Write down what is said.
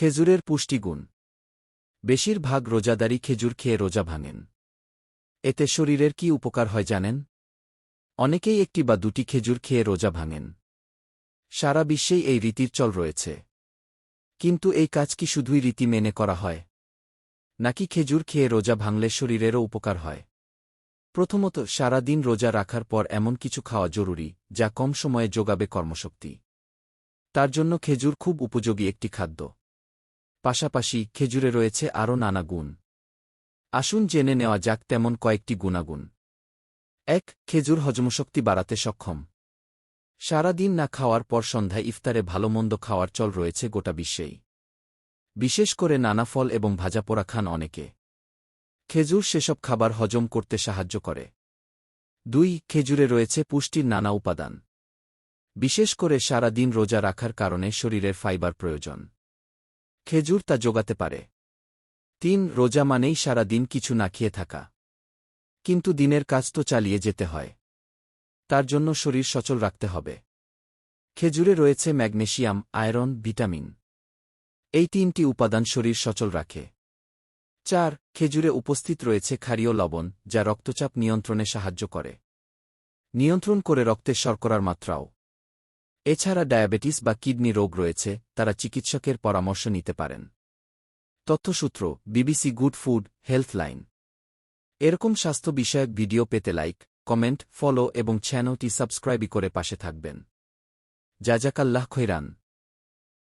খেজুরের পুষ্টিগুণ। বেশিরভাগ রোজাদারি খেজুর খেয়ে রোজা ভাঙেন। এতে শরীরের কি উপকার হয় জানেন? অনেকেই একটি বা দুটি খেজুর খেয়ে রোজা ভাঙেন। সারা বিশ্বেই এই রীতির চল রয়েছে। কিন্তু এই কাজ কি শুধুই রীতি মেনে করা হয়? নাকি খেজুর খেয়ে রোজা ভাঙলে শরীরেরও উপকার হয়? প্রথমত সারা দিন রোজা রাখার পর এমন কিছু খাওয়া জরুরি, যা কম সময়ে যোগাবে কর্মশক্তি। তার জন্য খেজুর খুব উপযোগী একটি খাদ্য। পাশাপাশি খেজুরে রয়েছে আরও নানা গুণ। আসুন জেনে নেওয়া যাক তেমন কয়েকটি গুণাগুণ। এক, খেজুর হজমশক্তি বাড়াতে সক্ষম। সারা দিন না খাওয়ার পর সন্ধ্যায় ইফতারে ভালো মন্দ খাওয়ার চল রয়েছে গোটা বিশ্বেই। বিশেষ করে নানা ফল এবং ভাজাপোড়া খান অনেকে। খেজুর সেসব খাবার হজম করতে সাহায্য করে। দুই, খেজুরে রয়েছে পুষ্টির নানা উপাদান। বিশেষ করে সারা দিন রোজা রাখার কারণে শরীরের ফাইবার প্রয়োজন। খেজুর তা যোগাতে পারে। তিন, রোজা মানেই সারা দিন কিছু না খেয়ে থাকা। কিন্তু দিনের কাজ তো চালিয়ে যেতে হয়। তার জন্য শরীর সচল রাখতে হবে। খেজুরে রয়েছে ম্যাগনেশিয়াম, আয়রন, ভিটামিন। এই তিনটি উপাদান শরীর সচল রাখে। চার, খেজুরে উপস্থিত রয়েছে ক্ষারীয় লবণ, যা রক্তচাপ নিয়ন্ত্রণে সাহায্য করে। নিয়ন্ত্রণ করে রক্তের শর্করার মাত্রাও। এছাড়া ডায়াবেটিস বা কিডনি রোগ রয়েছে, তারা চিকিৎসকের পরামর্শ নিতে পারেন। তথ্যসূত্র, BBC good food, health line. এরকম স্বাস্থ্য বিষয়ক ভিডিও পেতে লাইক, কমেন্ট, ফলো এবং চ্যানেলটি সাবস্ক্রাইবই করে পাশে থাকবেন। জাজাকাল্লাহ খৈরান।